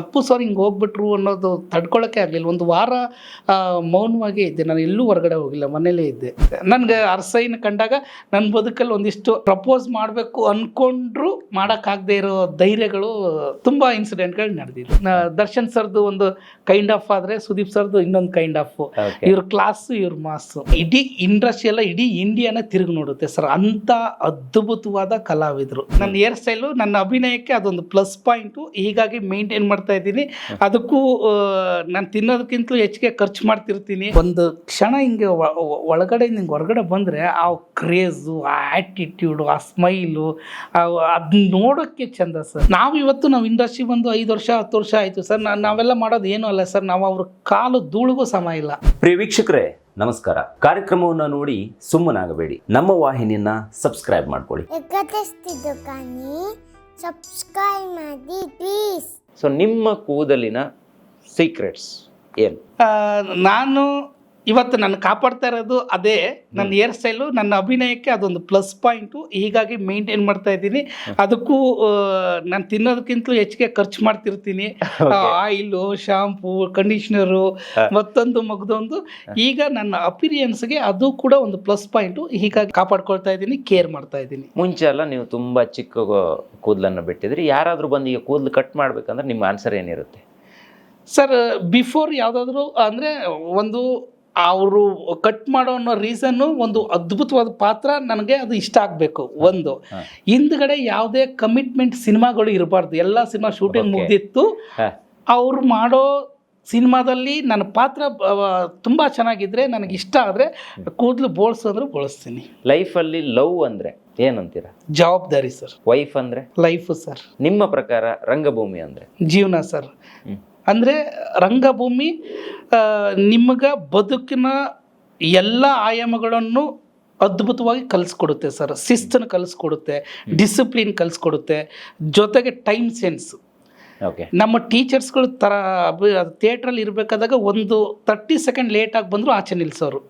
Appu sir ಹಿಂಗೆ ಹೋಗ್ಬಿಟ್ರು ಅನ್ನೋದು ತಡ್ಕೊಳ್ಳೋಕ್ಕೆ ಆಗಲಿಲ್ಲ. ಒಂದು ವಾರ ಮೌನವಾಗಿ ಇದ್ದೆ. ನಾನು ಎಲ್ಲೂ ಹೊರಗಡೆ ಹೋಗಿಲ್ಲ ಮನೇಲೇ ಇದ್ದೆ. ನನಗೆ ಅರ್ಸೈನ್ ಕಂಡಾಗ ನನ್ನ ಬದುಕಲ್ಲಿ ಒಂದಿಷ್ಟು ಪ್ರಪೋಸ್ ಮಾಡಬೇಕು ಅಂದ್ಕೊಂಡ್ರು ಮಾಡೋಕ್ಕಾಗದೆ ಇರೋ ಧೈರ್ಯಗಳು ತುಂಬ ಇನ್ಸಿಡೆಂಟ್ಗಳು ನಡೆದಿದೆ ದರ್ಶನ್ ಸರ್ದು ಒಂದು ಕೈಂಡ್ ಆಫ್ ಆದರೆ ಸುದೀಪ್ ಸರ್ದು ಇನ್ನೊಂದು ಕೈಂಡ್ ಆಫ್ ಇವ್ರ ಕ್ಲಾಸು ಇವ್ರ ಮಾಸು ಇಡೀ ಇಂಡಸ್ಟ್ರಿ ಎಲ್ಲ ಇಡೀ ಇಂಡಿಯಾನ ತಿರುಗಿ ನೋಡುತ್ತೆ ಸರ್. ಅಂಥ ಅದ್ಭುತವಾದ ಕಲಾವಿದರು. ನನ್ನ ಹೇರ್ ಸ್ಟೈಲು ನನ್ನ ಅಭಿನಯಕ್ಕೆ ಅದೊಂದು ಪ್ಲಸ್ ಪಾಯಿಂಟು ಹೀಗಾಗಿ ಮೇಂಟೈನ್ ಮಾಡ್ತಾ ಇದ್ದೀನಿ. ಅದಕ್ಕೂ ನಾನು ತಿನ್ನೋದಕ್ಕಿಂತಲೂ ಹೆಚ್ಚಿಗೆ ಖರ್ಚು ಮಾಡ್ತಿರ್ತೀನಿ. ಒಂದು ಕ್ಷಣ ಹಿಂಗೆ ಒಳಗಡೆ ಹಿಂಗೆ ಹೊರಗಡೆ ಬಂದರೆ ಆ ಕ್ರೇಜು ಆ ಆ್ಯಟಿಟ್ಯೂಡು ಆ ಸ್ಮೈಲು ಅದನ್ನ ನೋಡೋಕ್ಕೆ ಚಂದ ಸರ್. ನಾವು ಇವತ್ತು ನಾವು ಇಂಡಸ್ಟ್ರಿ ಬಂದು ಐದು ವರ್ಷ ಹತ್ತು ವರ್ಷ ಆಯಿತು ಸರ್. ನಾವೆಲ್ಲ ಮಾಡೋದು ಏನೂ ಅಲ್ಲ ಸರ್. ನಾವು ಅವ್ರ ಕಾಲು ಧೂಳಿಗೂ ಸಮ ಇಲ್ಲ. ಪ್ರಿಯ ವೀಕ್ಷಕರೇ ನಮಸ್ಕಾರ. ಕಾರ್ಯಕ್ರಮವನ್ನು ನೋಡಿ ಸುಮ್ಮನಾಗಬೇಡಿ. ನಮ್ಮ ವಾಹಿನಿಯನ್ನ ಸಬ್ಸ್ಕ್ರೈಬ್ ಮಾಡ್ಕೊಳ್ಳಿ. ಸಬ್ಸ್ಕ್ರೈಬ್ ಮಾಡಿ ಪ್ಲೀಸ್ ಸೊ ನಿಮ್ಮ ಕೂದಲಿನ ಸೀಕ್ರೆಟ್ಸ್ ಏನು? ನಾನು ಇವತ್ತು ನಾನು ಕಾಪಾಡ್ತಾ ಇರೋದು ಅದೇ ನನ್ನ ಹೇರ್ ಸ್ಟೈಲು ನನ್ನ ಅಭಿನಯಕ್ಕೆ ಅದೊಂದು ಪ್ಲಸ್ ಪಾಯಿಂಟು ಹೀಗಾಗಿ ಮೇಂಟೈನ್ ಮಾಡ್ತಾ ಇದ್ದೀನಿ. ಅದಕ್ಕೂ ನಾನು ತಿನ್ನೋದಕ್ಕಿಂತಲೂ ಹೆಚ್ಚಿಗೆ ಖರ್ಚು ಮಾಡ್ತಿರ್ತೀನಿ. ಆಯಿಲು ಶಾಂಪೂ ಕಂಡೀಷ್ನರು ಮತ್ತೊಂದು ಮಗದೊಂದು. ಈಗ ನನ್ನ ಅಪಿರಿಯನ್ಸ್ಗೆ ಅದು ಕೂಡ ಒಂದು ಪ್ಲಸ್ ಪಾಯಿಂಟು ಹೀಗಾಗಿ ಕಾಪಾಡ್ಕೊಳ್ತಾ ಇದ್ದೀನಿ ಕೇರ್ ಮಾಡ್ತಾ ಇದ್ದೀನಿ. ಮುಂಚೆ ಎಲ್ಲ ನೀವು ತುಂಬ ಚಿಕ್ಕ ಕೂದಲನ್ನು ಬಿಟ್ಟಿದ್ರಿ. ಯಾರಾದರೂ ಬಂದು ಈಗ ಕೂದಲು ಕಟ್ ಮಾಡ್ಬೇಕಂದ್ರೆ ನಿಮ್ಮ ಆನ್ಸರ್ ಏನಿರುತ್ತೆ? ಸರ್ ಬಿಫೋರ್ ಯಾವುದಾದ್ರೂ ಅಂದರೆ ಒಂದು ಅವರು ಕಟ್ ಮಾಡೋ ಅನ್ನೋ ರೀಸನ್ನು ಒಂದು ಅದ್ಭುತವಾದ ಪಾತ್ರ ನನಗೆ ಅದು ಇಷ್ಟ ಆಗಬೇಕು. ಒಂದು. ಹಿಂದ್ಗಡೆ ಯಾವುದೇ ಕಮಿಟ್ಮೆಂಟ್ ಸಿನಿಮಾಗಳು ಇರಬಾರ್ದು. ಎಲ್ಲ ಸಿನಿಮಾ ಶೂಟಿಂಗ್ ಮುಗಿದಿತ್ತು. ಅವ್ರು ಮಾಡೋ ಸಿನಿಮಾದಲ್ಲಿ ನನ್ನ ಪಾತ್ರ ತುಂಬ ಚೆನ್ನಾಗಿದ್ದರೆ ನನಗೆ ಇಷ್ಟ ಆದರೆ ಕೂದಲು ಬೋಳ್ಸೋದ್ರು ಬೋಳಿಸ್ತೀನಿ. ಲೈಫಲ್ಲಿ ಲವ್ ಅಂದರೆ ಏನಂತೀರ? ಜವಾಬ್ದಾರಿ ಸರ್ ವೈಫ್ ಅಂದರೆ? ಲೈಫು ಸರ್ ನಿಮ್ಮ ಪ್ರಕಾರ ರಂಗಭೂಮಿ ಅಂದರೆ? ಜೀವನ ಸರ್. ಅಂದರೆ ರಂಗಭೂಮಿ ನಿಮ್ಗೆ ಬದುಕಿನ ಎಲ್ಲ ಆಯಾಮಗಳನ್ನು ಅದ್ಭುತವಾಗಿ ಕಲಿಸ್ಕೊಡುತ್ತೆ ಸರ್. ಶಿಸ್ತನ್ನು ಕಲಿಸ್ಕೊಡುತ್ತೆ ಡಿಸಿಪ್ಲಿನ್ ಕಲಿಸ್ಕೊಡುತ್ತೆ ಜೊತೆಗೆ ಟೈಮ್ ಸೆನ್ಸ್ ನಮ್ಮ ಟೀಚರ್ಸ್ಗಳು ಥರ ಥಿಯೇಟ್ರಲ್ಲಿ ಇರಬೇಕಾದಾಗ ಒಂದು ತರ್ಟಿ ಸೆಕೆಂಡ್ ಲೇಟಾಗಿ ಬಂದರೂ ಆಚೆ ನಿಲ್ಸೋರು.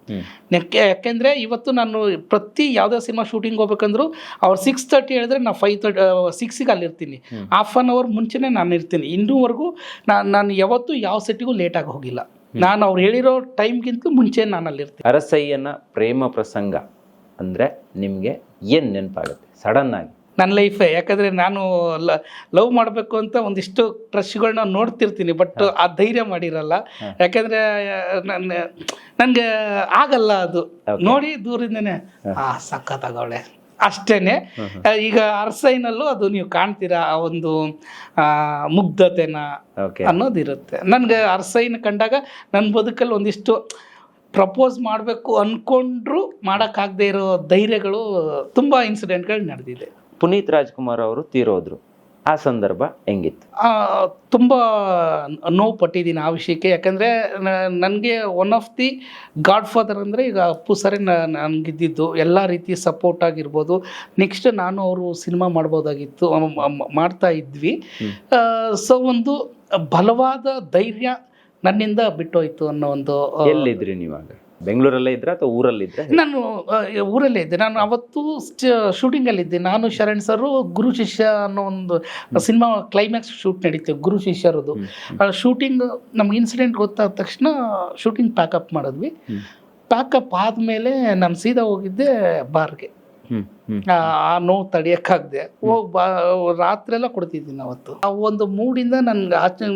ನೆಕ್ಕೆ ಯಾಕೆ ಯಾಕೆಂದರೆ ಇವತ್ತು ನಾನು ಪ್ರತಿ ಯಾವುದೇ ಸಿನಿಮಾ ಶೂಟಿಂಗ್ ಹೋಗ್ಬೇಕಂದ್ರು ಅವ್ರು ಸಿಕ್ಸ್ ತರ್ಟಿ ಹೇಳಿದ್ರೆ ನಾನು ಫೈವ್ ತರ್ಟಿ ಸಿಕ್ಸಿಗೆ ಅಲ್ಲಿರ್ತೀನಿ. ಹಾಫ್ ಆನ್ ಅವರ್ ಮುಂಚೆನೇ ನಾನು ಇರ್ತೀನಿ. ಇನ್ನೂವರೆಗೂ ನಾನು ನಾನು ಯಾವತ್ತೂ ಯಾವ ಸೆಟ್ಟಿಗೂ ಲೇಟಾಗಿ ಹೋಗಿಲ್ಲ. ನಾನು ಅವ್ರು ಹೇಳಿರೋ ಟೈಮ್ಗಿಂತ ಮುಂಚೆ ನಾನು ಅಲ್ಲಿರ್ತೀನಿ ಅರಸಯ್ಯನ ಪ್ರೇಮ ಪ್ರಸಂಗ ಅಂದರೆ ನಿಮಗೆ ಏನು ನೆನಪಾಗುತ್ತೆ? ಸಡನ್ ಆಗಿ. ನನ್ನ ಲೈಫೇ ಯಾಕಂದರೆ ನಾನು ಲವ್ ಮಾಡಬೇಕು ಅಂತ ಒಂದಿಷ್ಟು ಕ್ರಶ್ಗಳನ್ನ ನೋಡ್ತಿರ್ತೀನಿ ಬಟ್ ಆ ಧೈರ್ಯ ಮಾಡಿರಲ್ಲ. ಯಾಕಂದರೆ ನನ್ನ ನನಗೆ ಆಗಲ್ಲ ಅದು. ನೋಡಿ ದೂರದಿಂದನೆ ಆ ಸಖತ್ತಾಗವಳೆ. ಅಷ್ಟೇನೆ. ಈಗ ಅರ್ಸೈನಲ್ಲೂ ಅದು ನೀವು ಕಾಣ್ತೀರಾ ಆ ಒಂದು ಮುಗ್ಧತೆನ ಅನ್ನೋದಿರುತ್ತೆ. ನನಗೆ ಅರ್ಸೈನ್ ಕಂಡಾಗ ನನ್ನ ಬದುಕಲ್ಲಿ ಒಂದಿಷ್ಟು ಪ್ರಪೋಸ್ ಮಾಡಬೇಕು ಅಂದ್ಕೊಂಡ್ರು ಮಾಡೋಕ್ಕಾಗದೇ ಇರೋ ಧೈರ್ಯಗಳು ತುಂಬ ಇನ್ಸಿಡೆಂಟ್ಗಳು ನಡೆದಿದೆ. ಪುನೀತ್ ರಾಜ್ಕುಮಾರ್ ಅವರು ತೀರೋದ್ರು. ಆ ಸಂದರ್ಭ ಹೆಂಗಿತ್ತು? ತುಂಬ ನೋವು ಪಟ್ಟಿದ್ದೀನಿ ಆ ವಿಷಯಕ್ಕೆ. ಯಾಕಂದರೆ ನನಗೆ one of the godfather ಅಂದರೆ ಈಗ ಅಪ್ಪು ಸರಿ ನನಗಿದ್ದಿದ್ದು. ಎಲ್ಲ ರೀತಿ ಸಪೋರ್ಟ್ ಆಗಿರ್ಬೋದು. ನೆಕ್ಸ್ಟ್ ನಾನು ಅವರು ಸಿನಿಮಾ ಮಾಡ್ಬೋದಾಗಿತ್ತು ಮಾಡ್ತಾ ಇದ್ವಿ. ಸೊ ಒಂದು ಬಲವಾದ ಧೈರ್ಯ ನನ್ನಿಂದ ಬಿಟ್ಟೋಯ್ತು ಅನ್ನೋ ಒಂದು ಎಲ್ಲಿದ್ರಿ ನೀವಾಗ? ಬೆಂಗಳೂರಲ್ಲೇ ಇದ್ರ ಅಥವಾ ಊರಲ್ಲಿದ್ದೆ ನಾನು ಊರಲ್ಲೇ ಇದ್ದೆ. ನಾನು ಅವತ್ತು ಶೂಟಿಂಗಲ್ಲಿದ್ದೆ. ನಾನು ಶರಣ್ ಸರು ಗುರು ಶಿಷ್ಯ ಅನ್ನೋ ಒಂದು ಸಿನಿಮಾ ಕ್ಲೈಮ್ಯಾಕ್ಸ್ ಶೂಟ್ ನಡೀತು ಗುರು ಶಿಷ್ಯರದು. ಶೂಟಿಂಗ್ ನಮ್ಗೆ ಇನ್ಸಿಡೆಂಟ್ ಗೊತ್ತಾದ ತಕ್ಷಣ ಶೂಟಿಂಗ್ ಪ್ಯಾಕಪ್ ಮಾಡಿದ್ವಿ. ಪ್ಯಾಕಪ್ ಆದಮೇಲೆ ನಾನು ಸೀದಾ ಹೋಗಿದ್ದೆ ಬಾರ್ಗೆ ಆ ಆ ನೋವು ತಡೆಯೋಕ್ಕಾಗದೆ. ಹೋಗಿ ಬಾ ರಾತ್ರಿ ಎಲ್ಲ ಕೊಡ್ತಿದ್ದೀನಿ ಅವತ್ತು. ಆ ಒಂದು ಮೂಡಿಂದ ನನ್ಗೆ ಆಚೆ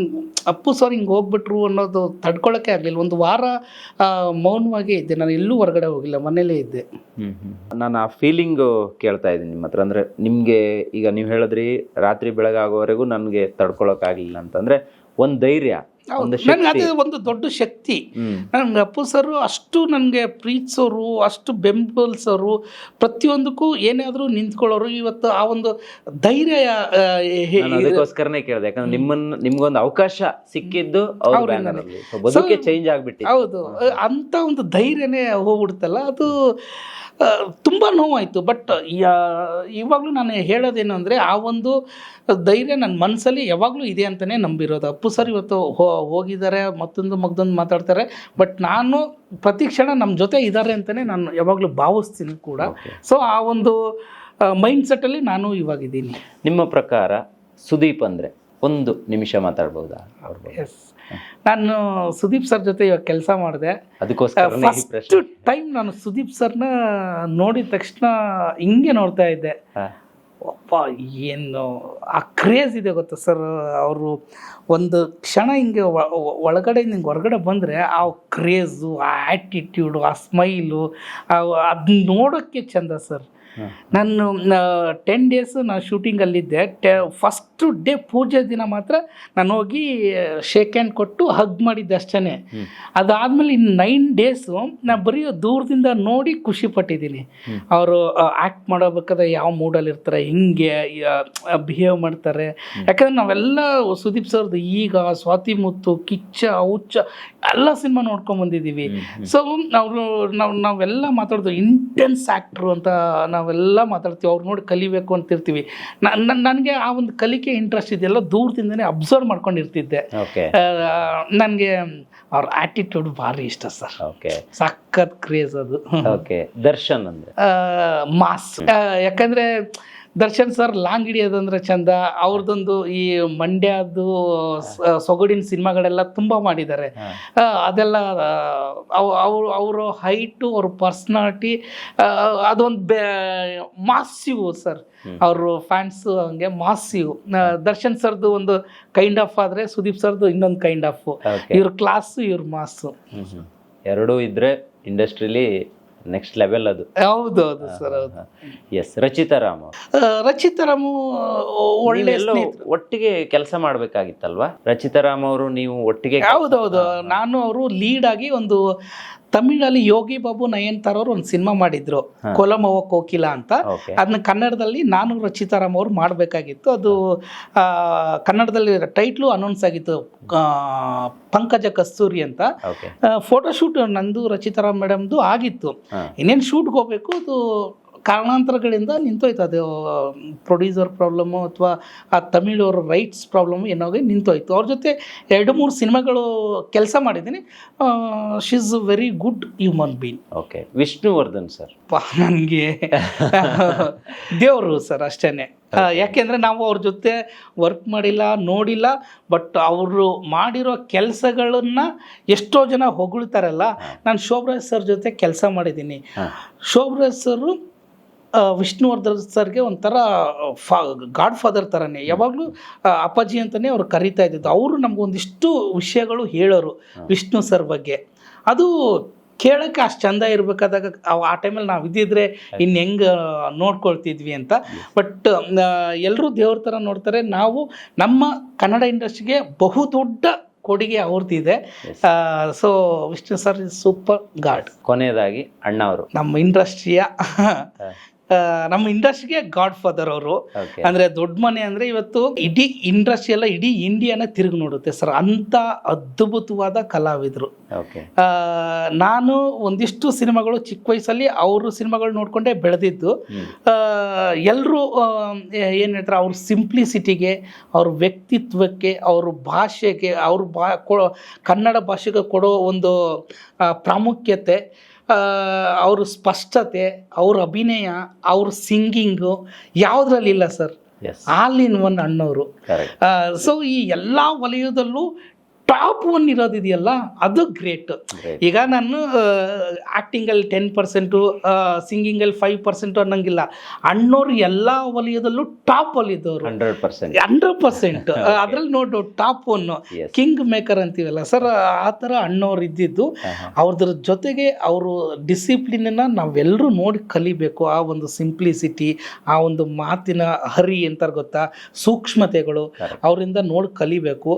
ಅಪ್ಪು ಸರ್ ಹಿಂಗೆ ಹೋಗ್ಬಿಟ್ರು ಅನ್ನೋದು ತಡ್ಕೊಳಕ್ಕೆ ಆಗಲಿಲ್ಲ. ಒಂದು ವಾರ ಮೌನವಾಗಿ ಮೌನವಾಗೇ ಇದ್ದೆ. ನಾನು ಎಲ್ಲೂ ಹೊರಗಡೆ ಹೋಗಿಲ್ಲ. ಮನೇಲೇ ಇದ್ದೆ. ನಾನು ಆ ಫೀಲಿಂಗ್ ಕೇಳ್ತಾ ಇದ್ದೀನಿ ನಿಮ್ಮ ಹತ್ರ. ಅಂದ್ರೆ ನಿಮಗೆ ಈಗ ನೀವು ಹೇಳಿದ್ರಿ ರಾತ್ರಿ ಬೆಳಗಾಗೋವರೆಗೂ ನನಗೆ ತಡ್ಕೊಳಕ್ ಅಂತಂದರೆ ಅಂತಂದ್ರೆ ಒಂದ್ ಧೈರ್ಯ ನನಗೆ ಅದು ಒಂದು ದೊಡ್ಡ ಶಕ್ತಿ. ನನಗೆ ಅಪ್ಪು ಸರು ಅಷ್ಟು ನನಗೆ ಪ್ರೀತಿಸೋರು ಅಷ್ಟು ಬೆಂಬಲಿಸೋರು ಪ್ರತಿಯೊಂದಕ್ಕೂ ಏನೇ ಆದರೂ ನಿಂತ್ಕೊಳ್ಳೋರು. ಇವತ್ತು ಆ ಒಂದು ಧೈರ್ಯ ಅದಕ್ಕೋಸ್ಕರನೇ ಕೇಳಿದೆ. ಯಾಕಂದ್ರೆ ನಿಮ್ಮನ್ನ ನಿಮ್ಗೊಂದು ಅವಕಾಶ ಸಿಕ್ಕಿದ್ದು ಬದುಕೆ ಚೇಂಜ್ ಆಗ್ಬಿಟ್ಟು ಹೌದು. ಅಂತ ಒಂದು ಧೈರ್ಯನೇ ಹೋಗ್ಬಿಡ್ತಲ್ಲ ಅದು ತುಂಬ ನೋವಾಯಿತು. ಬಟ್ ಇವಾಗಲೂ ನಾನು ಹೇಳೋದೇನು ಅಂದರೆ ಆ ಒಂದು ಧೈರ್ಯ ನನ್ನ ಮನಸ್ಸಲ್ಲಿ ಯಾವಾಗಲೂ ಇದೆ ಅಂತಲೇ ನಂಬಿರೋದು. ಅಪ್ಪು ಸರ್ ಇವತ್ತು ಹೋ ಹೋಗಿದ್ದಾರೆ ಮತ್ತೊಂದು ಮಗ್ದೊಂದು ಮಾತಾಡ್ತಾರೆ. ಬಟ್ ನಾನು ಪ್ರತಿ ಕ್ಷಣ ನಮ್ಮ ಜೊತೆ ಇದ್ದಾರೆ ಅಂತಲೇ ನಾನು ಯಾವಾಗಲೂ ಭಾವಿಸ್ತೀನಿ ಕೂಡ. ಸೊ ಆ ಒಂದು ಮೈಂಡ್ ಸೆಟ್ಟಲ್ಲಿ ನಾನು ಇವಾಗಿದ್ದೀನಿ. ನಿಮ್ಮ ಪ್ರಕಾರ ಸುದೀಪ್ ಅಂದರೆ ಒಂದು ನಿಮಿಷ ಮಾತಾಡ್ಬೋದಾ ಎಸ್ ನಾನು ಸುದೀಪ್ ಸರ್ ಜೊತೆ ಇವಾಗ ಕೆಲಸ ಮಾಡಿದೆ. ಅದಕ್ಕೋಸ್ಕರ ಟೈಮ್ ನಾನು ಸುದೀಪ್ ಸರ್ನ ನೋಡಿದ ತಕ್ಷಣ ಹಿಂಗೆ ನೋಡ್ತಾ ಇದ್ದೆ. ಅಪ್ಪ, ಏನು ಆ ಕ್ರೇಜ್ ಇದೆ ಗೊತ್ತಾ ಸರ್ ಅವರು ಒಂದು ಕ್ಷಣ ಹಿಂಗೆ ಒಳಗಡೆ ಹಿಂಗೆ ಹೊರಗಡೆ ಬಂದರೆ ಆ ಕ್ರೇಜು ಆ ಆ್ಯಟಿಟ್ಯೂಡು ಆ ಸ್ಮೈಲು ಅದನ್ನ ನೋಡೋಕ್ಕೆ ಚಂದ ಸರ್. ನಾನು ಟೆನ್ ಡೇಸ್ ನಾನು ಶೂಟಿಂಗಲ್ಲಿದ್ದೆ ಟೆ ಫಸ್ಟು ಡೇ ಪೂಜೆ ದಿನ ಮಾತ್ರ ನಾನು ಹೋಗಿ ಶೇಕ್ ಹ್ಯಾಂಡ್ ಕೊಟ್ಟು ಹಗ್ ಮಾಡಿದ್ದೆ ಅಷ್ಟೇ. ಅದಾದಮೇಲೆ ಇನ್ನು ನೈನ್ ಡೇಸು ನಾನು ಬರೀ ದೂರದಿಂದ ನೋಡಿ ಖುಷಿ ಪಟ್ಟಿದ್ದೀನಿ. ಅವರು ಆ್ಯಕ್ಟ್ ಮಾಡೋಬೇಕಾದ್ರೆ ಯಾವ ಮೂಡಲ್ಲಿ ಇರ್ತಾರೆ ಹಿಂಗೆ ಬಿಹೇವ್ ಮಾಡ್ತಾರೆ. ಯಾಕಂದ್ರೆ ನಾವೆಲ್ಲ ಸುದೀಪ್ ಸರ್ದು ಈಗ ಸ್ವಾತಿ ಮುತ್ತು ಕಿಚ್ಚ ಹುಚ್ಚ ಎಲ್ಲ ಸಿನಿಮಾ ನೋಡ್ಕೊಂಡ್ ಬಂದಿದೀವಿ ಸೊ ಅವರು ನಾವು ನಾವೆಲ್ಲ ಮಾತಾಡೋದು ಇಂಟೆನ್ಸ್ ಆ್ಯಕ್ಟ್ರು ಅಂತ ನಾವೆಲ್ಲ ಮಾತಾಡ್ತೀವಿ. ಅವ್ರು ನೋಡಿ ಕಲಿಬೇಕು ಅಂತಿರ್ತೀವಿ ನನಗೆ ಆ ಒಂದು ಕಲಿಕೆ ಇಂಟ್ರೆಸ್ಟ್ ಇದೆಲ್ಲ ದೂರದಿಂದನೇ ಅಬ್ಸರ್ವ್ ಮಾಡ್ಕೊಂಡಿರ್ತಿದ್ದೆ. ನನಗೆ ಅವ್ರ ಆ್ಯಟಿಟ್ಯೂಡ್ ಭಾರಿ ಇಷ್ಟ ಸರ್. ಓಕೆ ಸಖತ್ ಕ್ರೇಜ್ ಅದು. ಓಕೆ ದರ್ಶನ್ ಅಂದ್ರೆ? ಮಾಸ್. ಯಾಕಂದ್ರೆ ದರ್ಶನ್ ಸರ್ ಲಾಂಗ್ ಹಿಡಿಯೋದಂದ್ರೆ ಚಂದ. ಅವ್ರದ್ದೊಂದು ಈ ಮಂಡ್ಯದ್ದು ಸೊಗಡಿನ ಸಿನಿಮಾಗಳೆಲ್ಲ ತುಂಬ ಮಾಡಿದ್ದಾರೆ. ಅದೆಲ್ಲ ಅವರು ಅವರ ಹೈಟು ಅವ್ರ ಪರ್ಸ್ನಾಲಿಟಿ ಅದೊಂದು ಬೇ ಮಾಸಿವ್ ಸರ್. ಅವರು ಫ್ಯಾನ್ಸು ಹಂಗೆ ಮಾಸಿವ್ ದರ್ಶನ್ ಸರ್ದು ಒಂದು ಕೈಂಡ್ ಆಫ್ ಆದರೆ ಸುದೀಪ್ ಸರ್ದು ಇನ್ನೊಂದು ಕೈಂಡ್ ಆಫ್. ಇವ್ರ ಕ್ಲಾಸು ಇವ್ರ ಮಾಸು ಎರಡೂ ಇದ್ರೆ ಇಂಡಸ್ಟ್ರಿಲಿ ನೆಕ್ಸ್ಟ್ ಲೆವೆಲ್ ಅದು. ಹೌದು ಹೌದು ಸರ್ ಹೌದು. ಎಸ್ ರಚಿತಾರಾಮ್ ರಚಿತಾರಾಮು ಒಳ್ಳೆ ಸ್ನೇಹಿತರು. ಒಟ್ಟಿಗೆ ಕೆಲಸ ಮಾಡ್ಬೇಕಾಗಿತ್ತಲ್ವಾ? ರಚಿತಾರಾಮ್ ಅವರು ನೀವು ಒಟ್ಟಿಗೆ ಹೌದೌದು ನಾನು ಅವರು ಲೀಡ್ ಆಗಿ ಒಂದು ತಮಿಳಲ್ಲಿ ಯೋಗಿ ಬಾಬು ನಯನ್ತಾರ್ ಅವರು ಒಂದು ಸಿನಿಮಾ ಮಾಡಿದ್ರು. ಕೊಲಮವ ಕೋಕಿಲ ಅಂತ. ಅದನ್ನ ಕನ್ನಡದಲ್ಲಿ ನಾನು ರಚಿತಾರಾಮ್ ಅವ್ರು ಮಾಡಬೇಕಾಗಿತ್ತು. ಅದು ಕನ್ನಡದಲ್ಲಿ ಟೈಟ್ಲು ಅನೌನ್ಸ್ ಆಗಿತ್ತು. ಪಂಕಜ ಕಸ್ತೂರಿ ಅಂತ. ಫೋಟೋ ಫೋಟೋಶೂಟ್ ನಂದು ರಚಿತಾರಾಮ್ ಮೇಡಮ್ದು ಆಗಿತ್ತು. ಇನ್ನೇನು ಶೂಟ್ಗೆ ಹೋಗ್ಬೇಕು ಅದು ಕಾರಣಾಂತರಗಳಿಂದ ನಿಂತೋಯ್ತು. ಅದು ಪ್ರೊಡ್ಯೂಸರ್ ಪ್ರಾಬ್ಲಮ್ಮು ಅಥವಾ ಆ ತಮಿಳವ್ರ ರೈಟ್ಸ್ ಪ್ರಾಬ್ಲಮ್ಮು ಏನೋ ನಿಂತೋಯ್ತು. ಅವ್ರ ಜೊತೆ ಎರಡು ಮೂರು ಸಿನಿಮಾಗಳು ಕೆಲಸ ಮಾಡಿದ್ದೀನಿ. She is very good human being okay Vishnuvardhan sir ನನಗೆ ದೇವರು ಸರ್ ಅಷ್ಟೇ ಯಾಕೆಂದರೆ ನಾವು ಅವ್ರ ಜೊತೆ ವರ್ಕ್ ಮಾಡಿಲ್ಲ ನೋಡಿಲ್ಲ ಬಟ್ ಅವರು ಮಾಡಿರೋ ಕೆಲಸಗಳನ್ನು ಎಷ್ಟೋ ಜನ ಹೊಗಳ್ತಾರಲ್ಲ ನಾನು ಶೋಭರಾಜ್ ಸರ್ ಜೊತೆ ಕೆಲಸ ಮಾಡಿದ್ದೀನಿ. ಶೋಭರಾಜ್ ಸರು ವಿಷ್ಣುವರ್ಧನ್ ಸರ್ಗೆ ಒಂಥರ ಫಾ ಗಾಡ್ ಫಾದರ್ ಥರನೇ ಯಾವಾಗಲೂ ಅಪ್ಪಾಜಿ ಅಂತಲೇ ಅವ್ರು ಕರಿತಾ ಇದ್ದಿದ್ದು. ಅವರು ನಮಗೊಂದಿಷ್ಟು ವಿಷಯಗಳು ಹೇಳೋರು ವಿಷ್ಣು ಸರ್ ಬಗ್ಗೆ. ಅದು ಕೇಳೋಕ್ಕೆ ಅಷ್ಟು ಚಂದ ಇರಬೇಕಾದಾಗ ಆ ಟೈಮಲ್ಲಿ ನಾವು ಇದ್ದಿದ್ರೆ ಇನ್ನು ಹೆಂಗೆ ನೋಡ್ಕೊಳ್ತಿದ್ವಿ ಅಂತ. ಬಟ್ ಎಲ್ಲರೂ ದೇವ್ರ ಥರ ನೋಡ್ತಾರೆ. ನಾವು ನಮ್ಮ ಕನ್ನಡ ಇಂಡಸ್ಟ್ರಿಗೆ ಬಹುದೊಡ್ಡ ಕೊಡುಗೆ ಅವ್ರದ್ದಿದೆ so Vishnu sir is super god ಕೊನೆಯದಾಗಿ ಅಣ್ಣ ಅವರು ನಮ್ಮ ಇಂಡಸ್ಟ್ರಿಯ ನಮ್ಮ ಇಂಡಸ್ಟ್ರಿಗೆ ಗಾಡ್ ಫಾದರ್ ಅವರು ಅಂದ್ರೆ ದೊಡ್ಡ ಮನೆ ಅಂದ್ರೆ ಇವತ್ತು ಇಡೀ ಇಂಡಸ್ಟ್ರಿ ಎಲ್ಲ ಇಡೀ ಇಂಡಿಯಾನ ತಿರುಗಿ ನೋಡುತ್ತೆ ಸರ್. ಅಂತ ಅದ್ಭುತವಾದ ಕಲಾವಿದರು. ನಾನು ಒಂದಿಷ್ಟು ಸಿನಿಮಾಗಳು ಚಿಕ್ಕ ವಯಸ್ಸಲ್ಲಿ ಅವರು ಸಿನಿಮಾಗಳು ನೋಡ್ಕೊಂಡೆ ಬೆಳೆದಿದ್ದು. ಎಲ್ಲರೂ ಏನು ಹೇಳ್ತಾರೆ ಅವ್ರ ಸಿಂಪ್ಲಿಸಿಟಿಗೆ ಅವ್ರ ವ್ಯಕ್ತಿತ್ವಕ್ಕೆ ಅವ್ರ ಭಾಷೆಗೆ ಅವ್ರ ಬಾ ಕೊ ಕನ್ನಡ ಭಾಷೆಗೆ ಕೊಡೋ ಒಂದು ಪ್ರಾಮುಖ್ಯತೆ ಅವ್ರ ಸ್ಪಷ್ಟತೆ ಅವ್ರ ಅಭಿನಯ ಅವ್ರ ಸಿಂಗಿಂಗು ಯಾವುದ್ರಲ್ಲಿಲ್ಲ ಸರ್ ಆಲ್ ಇನ್ ಒನ್ ಅಣ್ಣವರು. ಸೊ ಈ ಎಲ್ಲ ವಲಯದಲ್ಲೂ ಟಾಪ್ ಒನ್ ಇರೋದಿದೆಯಲ್ಲ ಅದು ಗ್ರೇಟ್ ಈಗ ನಾನು ಆ್ಯಕ್ಟಿಂಗಲ್ಲಿ ಟೆನ್ ಪರ್ಸೆಂಟು ಸಿಂಗಿಂಗಲ್ಲಿ ಫೈವ್ ಪರ್ಸೆಂಟು ಅನ್ನಂಗಿಲ್ಲ. ಅಣ್ಣವ್ರು ಎಲ್ಲ ವಲಯದಲ್ಲೂ ಟಾಪ್ ಅಲ್ಲಿದ್ದವರು ಹಂಡ್ರೆಡ್ ಪರ್ಸೆಂಟ್ ಹಂಡ್ರೆಡ್ ಪರ್ಸೆಂಟ್ ಅದ್ರಲ್ಲಿ ನೋಡು ಟಾಪ್ ಒನ್ ಕಿಂಗ್ ಮೇಕರ್ ಅಂತೀವಲ್ಲ ಸರ್ ಆ ಥರ ಅಣ್ಣವ್ರು ಇದ್ದಿದ್ದು ಅವ್ರದ್ರ ಜೊತೆಗೆ ಅವರು ಡಿಸಿಪ್ಲಿನನ್ನು ನಾವೆಲ್ಲರೂ ನೋಡಿ ಕಲಿಬೇಕು. ಆ ಒಂದು ಸಿಂಪ್ಲಿಸಿಟಿ ಆ ಒಂದು ಮಾತಿನ ಹರಿ ಅಂತಾರೆ ಗೊತ್ತಾ? ಸೂಕ್ಷ್ಮತೆಗಳು ಅವರಿಂದ ನೋಡಿ ಕಲಿಬೇಕು.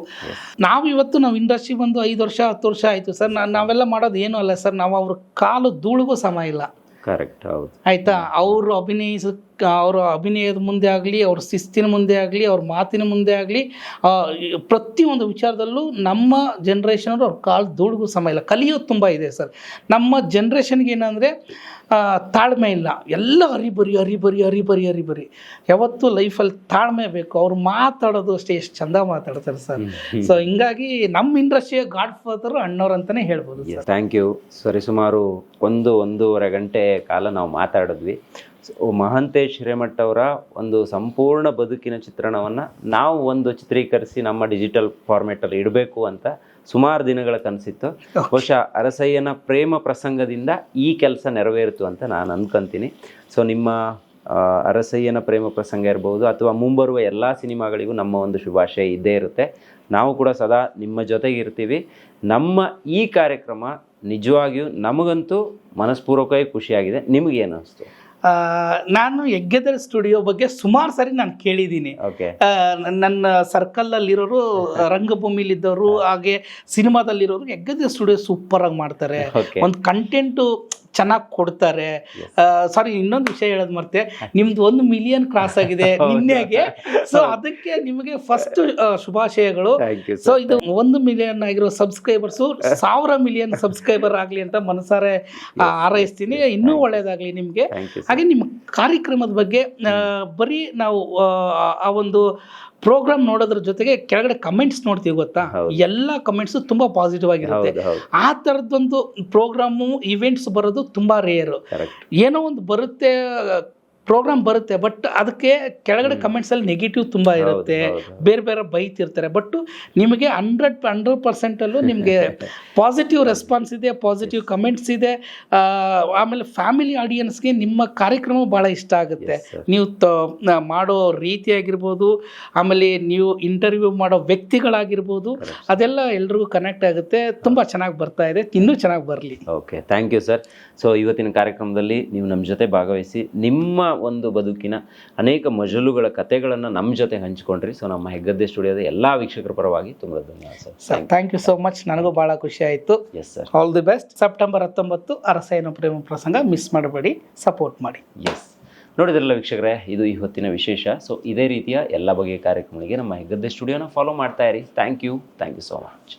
ನಾವಿವತ್ತು ನಾವು ಇಂಡಸ್ಟ್ರಿ ಬಂದು ಐದು ವರ್ಷ ಹತ್ತು ವರ್ಷ ಆಯಿತು. ಸರ್ ನಾವೆಲ್ಲ ಮಾಡೋದು ಏನೂ ಅಲ್ಲ ಸರ್. ನಾವು ಅವ್ರ ಕಾಲು ಧೂಳಿಗೂ ಸಮ ಇಲ್ಲ. ಕರೆಕ್ಟ್ ಹೌದು. ಆಯಿತಾ? ಅವರು ಅಭಿನಯಿಸ ಅವರ ಅಭಿನಯದ ಮುಂದೆ ಆಗಲಿ ಅವ್ರ ಶಿಸ್ತಿನ ಮುಂದೆ ಆಗಲಿ ಅವ್ರ ಮಾತಿನ ಮುಂದೆ ಆಗಲಿ ಪ್ರತಿಯೊಂದು ವಿಚಾರದಲ್ಲೂ ನಮ್ಮ ಜನ್ರೇಷನವರು ಅವ್ರ ಕಾಲು ಧೂಳಿಗೂ ಸಮ ಇಲ್ಲ. ಕಲಿಯೋದು ತುಂಬ ಇದೆ ಸರ್. ನಮ್ಮ ಜನ್ರೇಷನ್ಗೆ ಏನಂದರೆ ತಾಳ್ಮೆ ಇಲ್ಲ. ಎಲ್ಲ ಹರಿಬರಿ ಹರಿಬರಿ ಹರಿಬರಿ ಹರಿಬರಿ. ಯಾವತ್ತೂ ಲೈಫಲ್ಲಿ ತಾಳ್ಮೆ ಬೇಕು. ಅವ್ರು ಮಾತಾಡೋದು ಅಷ್ಟೇ ಎಷ್ಟು ಚಂದ ಮಾತಾಡ್ತಾರೆ ಸರ್. ಸೊ ಹಿಂಗಾಗಿ ನಮ್ಮ ಇಂಡಸ್ಟ್ರಿಯ ಗಾಡ್ ಫಾದರ್ ಅಣ್ಣವ್ರು ಅಂತಲೇ ಹೇಳ್ಬೋದು ಸರ್. ಥ್ಯಾಂಕ್ ಯು ಸರಿಸುಮಾರು ಒಂದು ಒಂದೂವರೆ ಗಂಟೆ ಕಾಲ ನಾವು ಮಾತಾಡಿದ್ವಿ. ಮಹಂತೇಶ್ ಹಿರೇಮಠ ಅವರ ಒಂದು ಸಂಪೂರ್ಣ ಬದುಕಿನ ಚಿತ್ರಣವನ್ನು ನಾವು ಒಂದು ಚಿತ್ರೀಕರಿಸಿ ನಮ್ಮ ಡಿಜಿಟಲ್ ಫಾರ್ಮೇಟಲ್ಲಿ ಇಡಬೇಕು ಅಂತ ಸುಮಾರು ದಿನಗಳ ಕನಸಿತ್ತು. ಬಹುಶಃ ಅರಸಯ್ಯನ ಪ್ರೇಮ ಪ್ರಸಂಗದಿಂದ ಈ ಕೆಲಸ ನೆರವೇರಿತು ಅಂತ ನಾನು ಅನ್ಕೊಂತೀನಿ. ಸೊ ನಿಮ್ಮ ಅರಸಯ್ಯನ ಪ್ರೇಮ ಪ್ರಸಂಗ ಇರ್ಬೋದು ಅಥವಾ ಮುಂಬರುವ ಎಲ್ಲ ಸಿನಿಮಾಗಳಿಗೂ ನಮ್ಮ ಒಂದು ಶುಭಾಶಯ ಇದ್ದೇ ಇರುತ್ತೆ. ನಾವು ಕೂಡ ಸದಾ ನಿಮ್ಮ ಜೊತೆಗೆ ಇರ್ತೀವಿ. ನಮ್ಮ ಈ ಕಾರ್ಯಕ್ರಮ ನಿಜವಾಗಿಯೂ ನಮಗಂತೂ ಮನಸ್ಪೂರ್ವಕವಾಗಿ ಖುಷಿಯಾಗಿದೆ. ನಿಮಗೇನು ಅನಿಸ್ತು? ನಾನು ಯಜ್ಞದರ್ ಸ್ಟುಡಿಯೋ ಬಗ್ಗೆ ಸುಮಾರು ಸರಿ ನಾನು ಕೇಳಿದ್ದೀನಿ. ನನ್ನ ಸರ್ಕಲಲ್ಲಿರೋರು ರಂಗಭೂಮಿಲಿದ್ದವರು ಹಾಗೆ ಸಿನಿಮಾದಲ್ಲಿರೋರು ಯಜ್ಞದ ಸ್ಟುಡಿಯೋ ಸೂಪರ್ ಆಗಿ ಮಾಡ್ತಾರೆ. ಒಂದು ಕಂಟೆಂಟು ಚೆನ್ನಾಗಿ ಕೊಡ್ತಾರೆ. ಸಾರಿ ಇನ್ನೊಂದು ವಿಷಯ ಹೇಳೋದು ಮರ್ತೆ. ನಿಮ್ದು ಒಂದು ಮಿಲಿಯನ್ ಕ್ರಾಸ್ ಆಗಿದೆ ನಿನ್ನೆಗೆ. ಸೊ ಅದಕ್ಕೆ ನಿಮಗೆ ಫಸ್ಟ್ ಶುಭಾಶಯಗಳು. ಸೊ ಇದು ಒಂದು ಮಿಲಿಯನ್ ಆಗಿರೋ ಸಬ್ಸ್ಕ್ರೈಬರ್ಸು ಸಾವಿರ ಮಿಲಿಯನ್ ಸಬ್ಸ್ಕ್ರೈಬರ್ ಆಗಲಿ ಅಂತ ಮನಸಾರೆ ಹಾರೈಸ್ತೀನಿ. ಇನ್ನೂ ಒಳ್ಳೇದಾಗಲಿ ನಿಮಗೆ. ಹಾಗೆ ನಿಮ್ಮ ಕಾರ್ಯಕ್ರಮದ ಬಗ್ಗೆ ಬರೀ ನಾವು ಆ, ಒಂದು ಪ್ರೋಗ್ರಾಮ್ ನೋಡೋದ್ರ ಜೊತೆಗೆ ಕೆಳಗಡೆ ಕಮೆಂಟ್ಸ್ ನೋಡ್ತೀವಿ ಗೊತ್ತಾ. ಎಲ್ಲ ಕಮೆಂಟ್ಸ್ ತುಂಬಾ ಪಾಸಿಟಿವ್ ಆಗಿರುತ್ತೆ. ಆ ಥರದ್ದೊಂದು ಪ್ರೋಗ್ರಾಮು ಇವೆಂಟ್ಸ್ ಬರೋದು ತುಂಬಾ ರೇರು ಏನೋ ಒಂದು ಬರುತ್ತೆ ಪ್ರೋಗ್ರಾಮ್ ಬರುತ್ತೆ ಬಟ್ ಅದಕ್ಕೆ ಕೆಳಗಡೆ ಕಮೆಂಟ್ಸಲ್ಲಿ ನೆಗೆಟಿವ್ ತುಂಬಾ ಇರುತ್ತೆ. ಬೇರೆ ಬೇರೆ ಬೈತಿರ್ತಾರೆ ಬಟ್ ನಿಮಗೆ ಹಂಡ್ರೆಡ್ ಹಂಡ್ರೆಡ್ ಪರ್ಸೆಂಟಲ್ಲೂ ನಿಮಗೆ ಪಾಸಿಟಿವ್ ರೆಸ್ಪಾನ್ಸ್ ಇದೆ ಪಾಸಿಟಿವ್ ಕಮೆಂಟ್ಸ್ ಇದೆ. ಆಮೇಲೆ ಫ್ಯಾಮಿಲಿ ಆಡಿಯನ್ಸ್ಗೆ ನಿಮ್ಮ ಕಾರ್ಯಕ್ರಮ ಭಾಳ ಇಷ್ಟ ಆಗುತ್ತೆ. ನೀವು ತ ಮಾಡೋ ರೀತಿ ಆಗಿರ್ಬೋದು ಆಮೇಲೆ ನೀವು ಇಂಟರ್ವ್ಯೂ ಮಾಡೋ ವ್ಯಕ್ತಿಗಳಾಗಿರ್ಬೋದು ಅದೆಲ್ಲ ಎಲ್ರಿಗೂ ಕನೆಕ್ಟ್ ಆಗುತ್ತೆ. ತುಂಬ ಚೆನ್ನಾಗಿ ಬರ್ತಾ ಇದೆ ಇನ್ನೂ ಚೆನ್ನಾಗಿ ಬರಲಿ. Okay thank you sir so ಇವತ್ತಿನ ಕಾರ್ಯಕ್ರಮದಲ್ಲಿ ನೀವು ನಮ್ಮ ಜೊತೆ ಭಾಗವಹಿಸಿ ನಿಮ್ಮ ಒಂದು ಬದುಕಿನ ಅನೇಕ ಮಜಲುಗಳ ಕಥೆಗಳನ್ನು ನಮ್ಮ ಜೊತೆ ಹಂಚಿಕೊಂಡ್ರಿ. ಸೊ ನಮ್ಮ ಹೆಗ್ಗದ್ದೆ ಸ್ಟುಡಿಯೋದ ಎಲ್ಲ ವೀಕ್ಷಕರ ಪರವಾಗಿ ತುಂಬ ಧನ್ಯವಾದ sir. Sir thank you so much ನನಗೂ ಭಾಳ ಖುಷಿ ಆಯಿತು. Yes sir all the best September ಹತ್ತೊಂಬತ್ತು ಅರಸೇನ ಪ್ರೇಮ ಪ್ರಸಂಗ ಮಿಸ್ ಮಾಡಬೇಡಿ. ಸಪೋರ್ಟ್ ಮಾಡಿ. ಎಸ್ ನೋಡಿದ್ರಲ್ಲ ವೀಕ್ಷಕರೇ ಇದು ಇವತ್ತಿನ ವಿಶೇಷ. ಸೊ ಇದೇ ರೀತಿಯ ಎಲ್ಲ ಬಗೆಯ ಕಾರ್ಯಕ್ರಮಗಳಿಗೆ ನಮ್ಮ ಹೆಗ್ಗದ್ದೆ ಸ್ಟುಡಿಯೋನ ಫಾಲೋ ಮಾಡ್ತಾ ಇರಿ. Thank you thank you so much